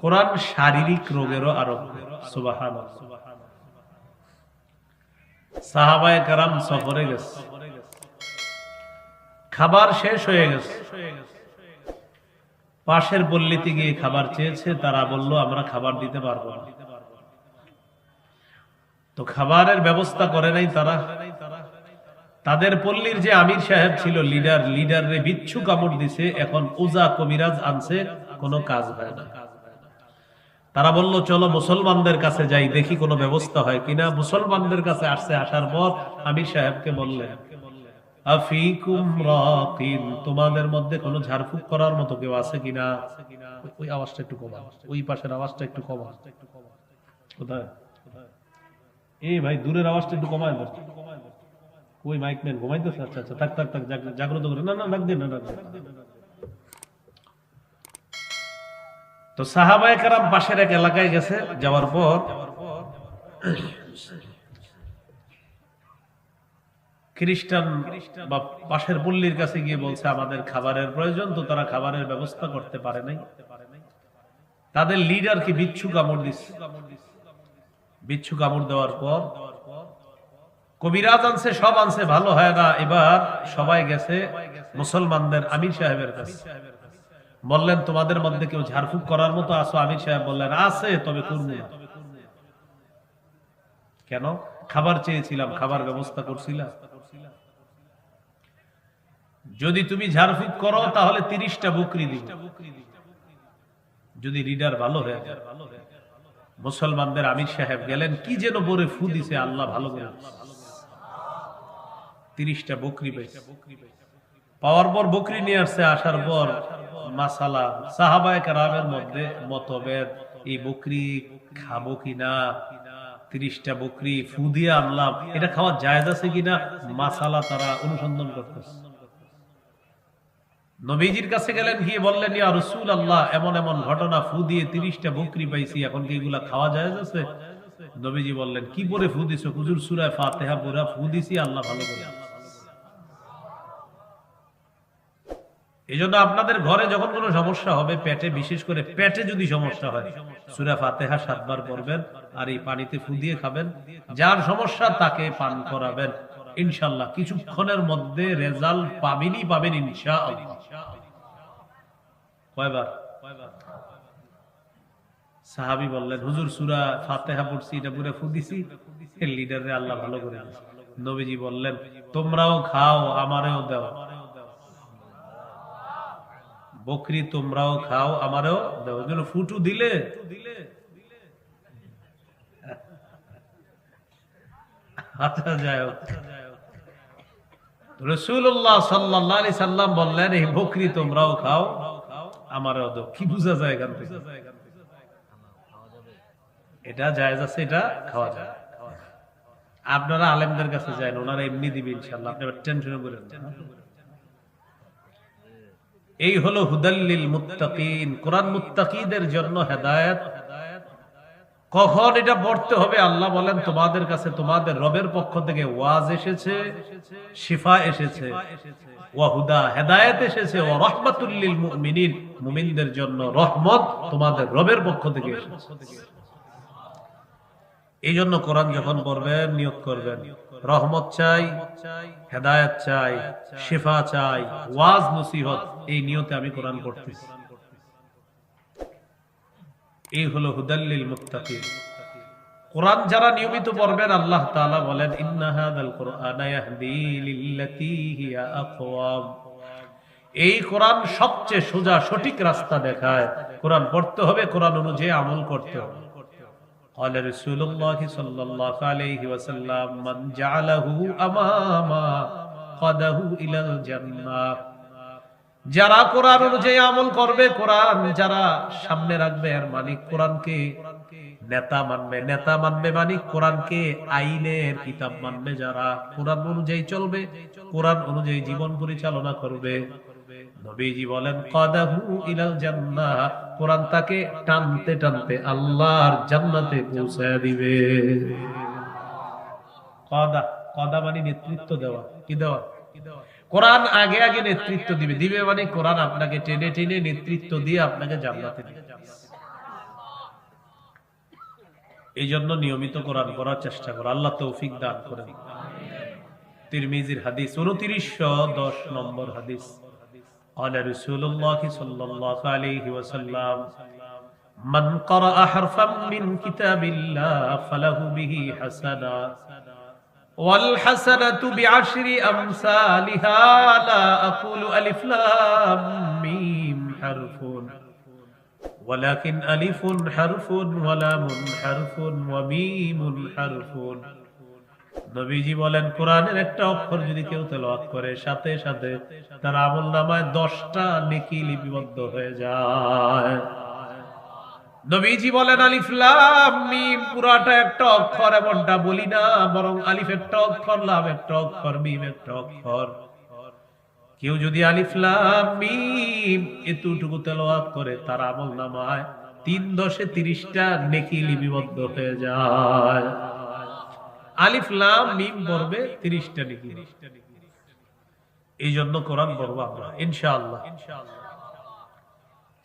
কোরআন শারীরিক রোগেরও আরোগ্য সুবাহান সাহাবায়ে কারাম সফরে গেছে। খাবার শেষ হয়ে গেছে। পাশের পল্লীতে গিয়ে খাবার চেয়েছে, তারা বলল, আমরা খাবার দিতে পারব না। তো খাবারের ব্যবস্থা করে নাই তারা। তাদের পল্লীর যে আমির সাহেব ছিল, লিডার লিডারে বিচ্ছু কামড় দিছে, এখন উজা কবিরাজ আনছে, কোনো কাজ হয় না। তারা বলল, চলো মুসলমানদের কাছে যাই, দেখি কোনো ব্যবস্থা হয় কিনা। মুসলমানদের কাছে আসছে, আসার পর আমির সাহেবকে বললেন তোমাদের মধ্যে কোনো ঝাড়ফুঁক করার মতো কেউ আছে কিনা? ওই আওয়াজটা একটু কমা ওই পাশের আওয়াজটা একটু কমা কোথায়? এই ভাই, দূরের আওয়াজটা একটু কমায় দাও ওই মাইক ম্যান ঘুমাইতেছে? আচ্ছা আচ্ছা থাক থাক থাক জাগ্রত করে না না ডাক দিন না ডাক দিন। তো সাহাবায়ে কারাম পাশের এক এলাকায় গেছে, যাওয়ার পর খ্রিস্টান বা পাশের পল্লীর কাছে গিয়ে বলছে, আমাদের খাবারের প্রয়োজন, তো তারা খাবারের ব্যবস্থা করতে পারে নাই। তাদের লিডারকে বিচ্ছু কামড় দিচ্ছে বিচ্ছু কামড় দেওয়ার পর কবিরাজ আনছে, সব আনছে, ভালো হয় না। এবার সবাই গেছে মুসলমানদের আমির সাহেবের কাছে। বললেন, তোমাদের মধ্যে কেউ ঝাড়ফুঁক করার মতো আসো আমির সাহেব বললেন, আছে, তবে করব কেন? খাবার চেয়েছিলাম, খাবার ব্যবস্থা করছিলাম। যদি তুমি ঝাড়ফুঁক করো, তাহলে তিরিশটা বকরি দিব। যদি রিডার ভালো হয়ে মুসলমানদের আমির সাহেব গেলেন, কি যেন বলে ফু দিছে, আল্লাহ ভালো তিরিশটা বকরি পেয়েছে। পাওয়ার পর বকরি নিয়ে আসছে, আসার পর মাসালা। সাহাবায় কারামের মধ্যে মতভেদ, এই বকরি খাব কিনা, তিরিশটা বকরি ফু দিয়ে আনলাম, এটা খাওয়া জায়জ আছে কিনা, মাসালা তারা অনুসন্ধান করতেছে। নবীজির কাছে গেলেন, গিয়ে বললেন, ইয়া রসুল আল্লাহ এমন এমন ঘটনা, ফু দিয়ে তিরিশটা বকরি পাইছি, এখন কি এগুলা খাওয়া যায় আছে? নবীজি বললেন, কি পরে ফু দিছো? হুজুর সুরায় ফাতেহা পুরা ফু দিছি, আল্লাহ ভালো করে এই জন্য আপনাদের ঘরে যখন কোনো সমস্যা হবে, পেটে, বিশেষ করে পেটে যদি সমস্যা হয়, সুরা ফাতেহা সাতবার পড়বেন আর এই পানিতে ফু দিয়ে খাবেন। যার সমস্যা তাকে পান করাবেন। ইনশাল্লাহ কিছুক্ষণের মধ্যে রেজাল্ট পাবেনই পাবেন ইনশাআল্লাহ। কয়বার? সাহাবি বললেন, হুজুর, সুরা ফাতেহা পড়ছি, এটা পুরো ফু দিছি। লিডারে আল্লাহ ভালো করে নবীজি বললেন, তোমরাও খাও, আমারেও দাও। বকরি তোমরাও খাও, আমারও ফুটু দিলে। আচ্ছা যায় এটা যায়। আপনারা আলেমদের কাছে যান, ওনারা এমনি দিবে ইনশাল্লাহ আপনি টেনশন করেন না। এই হলো হুদাল্লিল মুত্তাকিন। কোরআন মুত্তাকিদের জন্য হেদায়েত। কখন এটা পড়তে হবে? আল্লাহ বলেন, তোমাদের কাছে তোমাদের রবের পক্ষ থেকে ওয়াজ এসেছে, শিফা এসেছে। ওয়াহুদা হেদায়েত এসেছে। ও রহমাতুল্লিল মুমিনিন। মুমিনদের জন্য রহমত তোমাদের রবের পক্ষ থেকে এই জন্য কোরআন যখন পড়বেন, নিয়োগ করবেন। রহমত চাই, হেদায়ত চাই, শিফা চাই, ওয়াজ নসিহত। এই নিয়তে আমি কোরআন পড়তেছি এই হলো হুদাল্লিল মুত্তাকিন কোরআন যারা নিয়মিত পড়বেন আল্লাহ তাআলা বলেন ইন্না হাদাল কুরআনা ইয়াহদি লিল্লাতী হিয়া আকওয়াম এই কোরআন সবচেয়ে সোজা সঠিক রাস্তা দেখায় কোরআন পড়তে হবে কোরআন অনুযায়ী আমল করতে হবে قال رسول الله صلى الله عليه وسلم من جعله أماما قده إلى الجنة যারা কোরআন অনুযায়ী আমল করবে, কোরআন যারা সামনে রাখবে আর মালিক কোরআনকে নেতা মানবে। নেতা মানবে মানিক কোরআনকে আইনের কিতাব মানবে যারা কোরআন অনুযায়ী চলবে, কোরআন অনুযায়ী জীবন পরিচালনা করবে। নবীজি বলেন, কাদাহু ইলাল জান্নাহ। কোরআন তাকে টানতে টানতে আল্লাহর জান্নাতে পৌঁছায় দিবে। কাদা কাদা মানে নেতৃত্ব দেওয়া। কি দেওয়া? কোরআন আগে আগে নেতৃত্ব দিবে দিবে মানে কোরআন আপনাকে টেনে টেনে নেতৃত্ব দিয়ে আপনাকে জান্নাতে দিবে এই জন্য নিয়মিত কোরআন পড়ার চেষ্টা করো আল্লাহ তৌফিক দান করেন তিরমিজির হাদিস উনত্রিশশো দশ নম্বর হাদিস قال رسول الله صلى الله عليه وسلم من قرأ حرفا من كتاب الله فله به حسنة والحسنة بعشر أمثالها لا أقول ألف لام ميم حرف ولكن ألف حرف ولام حرف وميم حرف নবীজি বলেন কোরআনের একটা অক্ষর যদি কেউ তেলাওয়াত করে সাথে সাথে তার আমল নামায় দশটা নেকি লিপিবদ্ধ হয়ে যায় নবীজি বলেন, আলিফ লাম, মিম, পুরাটা একটা অক্ষর, এমনটা বলি না, বরং আলিফ একটা অক্ষর, লাম একটা অক্ষর, মিম একটা অক্ষর। কেউ যদি আলিফ লাম, মিম এতটুকু তেলাওয়াত করে, তার আমল নামায় তিন দশে তিরিশটা নেকি লিপিবদ্ধ হয়ে যায়। আলিফ লাম, মিম পড়বে তিরিশটা নেকি। এই জন্য কোরআন পড়ব আমরা, ইনশাআল্লাহ।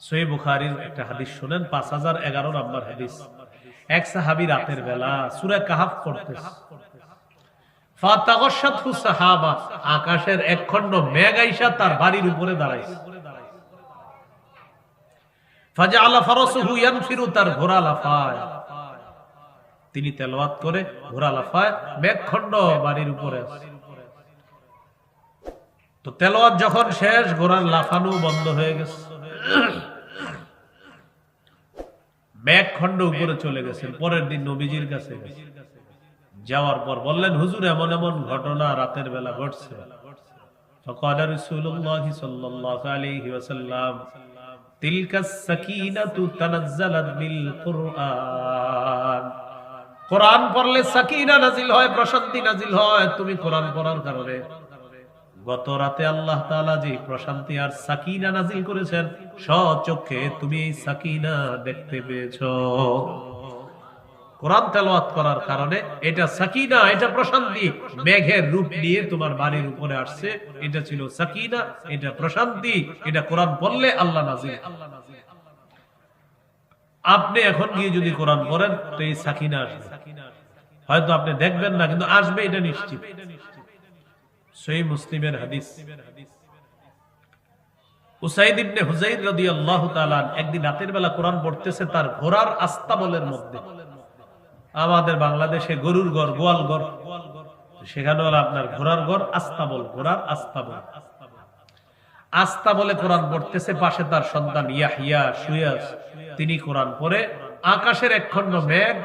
সই বুখারির একটা হাদিস শুনেন, পাঁচ হাজার এগারো নম্বর হাদিস। এক সাহাবি রাতের বেলা সুরে কাহাফ আকাশের এক আইসা তার বাড়ির উপরে দাঁড়াইছে। তার ঘোড়া লাফায়। তিনি তেলাওয়াত করে ঘোড়া লাফায়, মেঘখণ্ড বাড়ির উপরে তো তেলাওয়াত যখন শেষ, ঘোড়ার লাফানো বন্ধ হয়ে গেছে। ম্যাট খন্ড উপরে চলে গেছেন, পরের দিন নবীজির কাছে যাওয়ার পর বললেন, হুজুর, এমন এমন ঘটনা রাতের বেলা ঘটছে। কোরআন পড়লে সাকিনা নাজিল হয়, প্রশান্তি নাজিল হয়। তুমি কোরআন পড়ার কারণে গত রাতে আল্লাহ যে প্রশান্তি আর সাকিনা নাজিল করেছেন স্বচক্ষে তুমি এই সাকিনা দেখতে পেয়েছ। কোরআন করার কারণে এটা সাকিনা, এটা প্রশান্তি, মেঘের রূপ নিয়ে তোমার বাড়ির উপরে আসছে। এটা ছিল সাকিনা, এটা প্রশান্তি, এটা কোরআন পড়লে আল্লাহ নাজিল আপনি এখন গিয়ে যদি কোরআন পড়েন, তো এই সাকিনা আসবে। হয়তো আপনি দেখবেন না, কিন্তু আসবে, এটা নিশ্চিত। সহি মুসলিমের হাদিস। একদিন রাতের বেলা কোরআন পড়তেছে তার ঘোড়ার আস্তাবলের মধ্যে। আমাদের বাংলাদেশে গরুর ঘর গোয়াল ঘর সেখানে হলো আপনার ঘোড়ার ঘর আস্তাবল ঘোড়ার আস্তাবল আস্তা বলে কোরআন পড়তেছে, পাশে তার সন্তান ইয়াহিয়া শুয়ে আছে। তিনি কোরআন পড়ে, আকাশের এক একখণ্ড মেঘ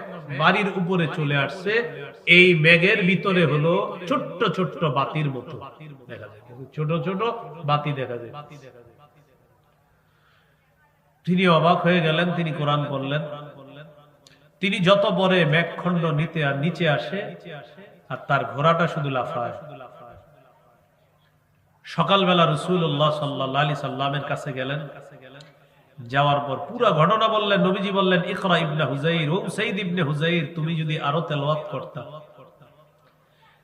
বাড়ির উপরে চলে আসছে। এই মেঘের ভিতরে হলো ছোট্ট ছোট্ট বাতির মতো। ছোট ছোট বাতি দেখা যায়। তিনি অবাক হয়ে গেলেন, তিনি কোরআন পড়লেন। তিনি যত বড় মেঘখণ্ড নিতে আর নিচে আসে, আর তার ঘোড়াটা শুধু লাফায়। সকালবেলা রসুল্লাহ সাল্লাহ আলি সাল্লামের কাছে গেলেন। যাওয়ার পর পুরো ঘটনা বললেন, নবীজি বললেন, ইকরা ইবনে হুজাইর ও সাইদ ইবনে হুজাইর তুমি যদি আরও তেলাওয়াত করতা।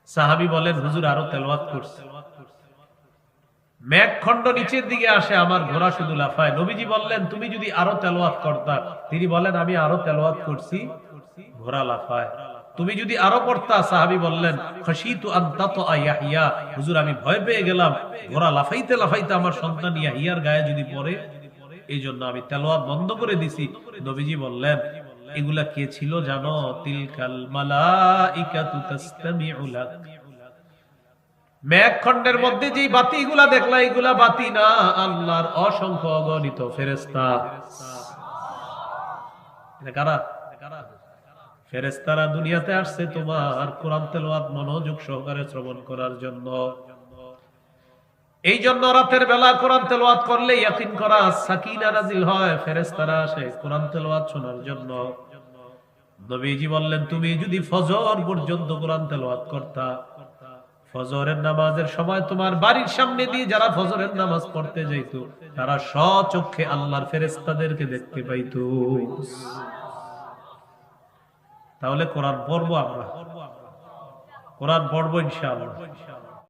সাহাবী বলেন, হুজুর আরও তেলাওয়াত করছে। মেঘখণ্ড নিচের দিকে আসে, আমার ঘোড়া শুধু লাফায়। নবীজি বললেন, তুমি যদি আরও তেলাওয়াত করতা। তিনি বলেন, আমি আরও তেলাওয়াত করছি, ঘোড়া লাফায়। তুমি যদি আরও পড়তা সাহাবি বললেন খসিতু আন্তাত ইয়াহিয়া। হুজুর, আমি ভয় পেয়ে গেলাম, ঘোড়া লাফাইতে লাফাইতে আমার সন্তান ইয়াহিয়ার গায়ে যদি পড়ে এই জন্য আমি তেলাওয়াত বন্ধ করে দিছি। নবীজি বললেন, এগুলা কে ছিল জানো? তিলকাল মেঘখণ্ডের মধ্যে যে দেখলা, এগুলা বাতি না, আল্লাহর অসংখ্য অগণিত ফেরেস্তা কারা? ফেরেস্তারা দুনিয়াতে আসছে তোমার কোরআন তেলাওয়াত মনোযোগ সহকারে শ্রবণ করার জন্য। এই জন্য রাতের বেলা কোরআন তেলাওয়াত করলে ইয়াকিন করা সাকিনা নাজিল হয় ফেরেস্তারা আসে কোরআন তেলাওয়াত শোনার জন্য। নবীজি বললেন, তুমি যদি ফজর পর্যন্ত কোরআন তেলাওয়াত করতা, ফজরের নামাজের সময় তোমার বাড়ির সামনে দিয়ে যারা ফজরের নামাজ পড়তে যাইতো, তারা সচক্ষে আল্লাহর ফেরেস্তাদেরকে দেখতে পাইতো। তাহলে কোরআন পড়ব আমরা? কোরআন পড়ব ইনশাআল্লাহ।